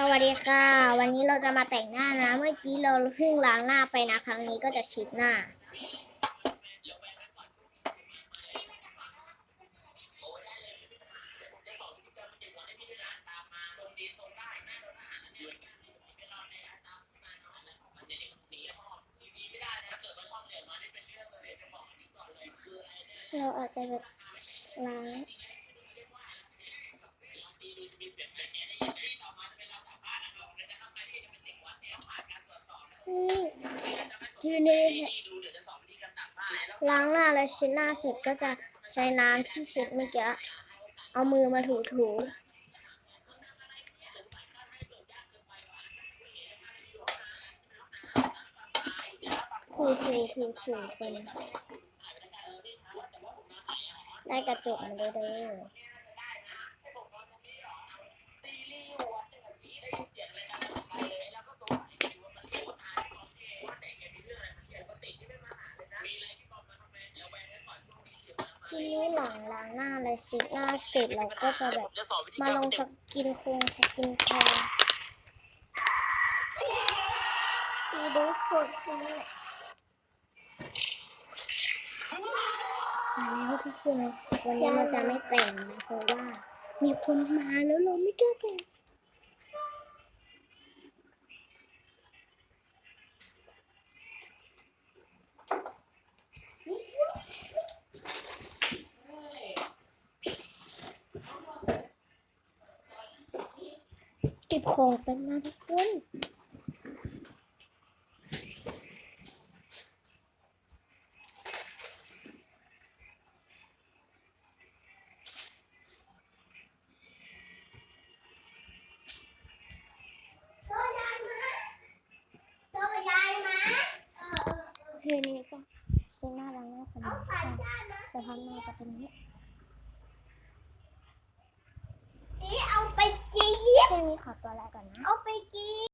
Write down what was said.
สวัสดีค่ะ วันนี้เราจะมาแต่งหน้านะ เมื่อกี้เราเพิ่งล้างหน้าไปนะ ครั้งนี้ก็จะฉีดหน้า เราอาจจะแบบ ทีนี้ล้างหน้าและชิ้นหน้าเสร็จก็จะใช้น้ำที่เช็ดเมื่อกี้เอามือมาถูถูถูถูถูถูไปได้กระจกมาเลยเด้อ ทีนี้หลังล้างหน้าและเช็ดหน้าเสร็จเราก็จะแบบมาลงสกินโครงสกินแคร์ทีดูผลเลยแล้วทุกคนวันนี้เราจะไม่แต่งนะเพราะว่า มีคนมาแล้วเราไม่กล้าแต่ง เก็บของเป็นนะทุกคนเฮ้ยนี่ก็ใช้หน้าล้างน้าสมองค่สภาพหน้าจะเป็นอย่างนี้ จีเอาไปจี แค่ นี้ขอตัวลาก่อนนะ เอาไปกิน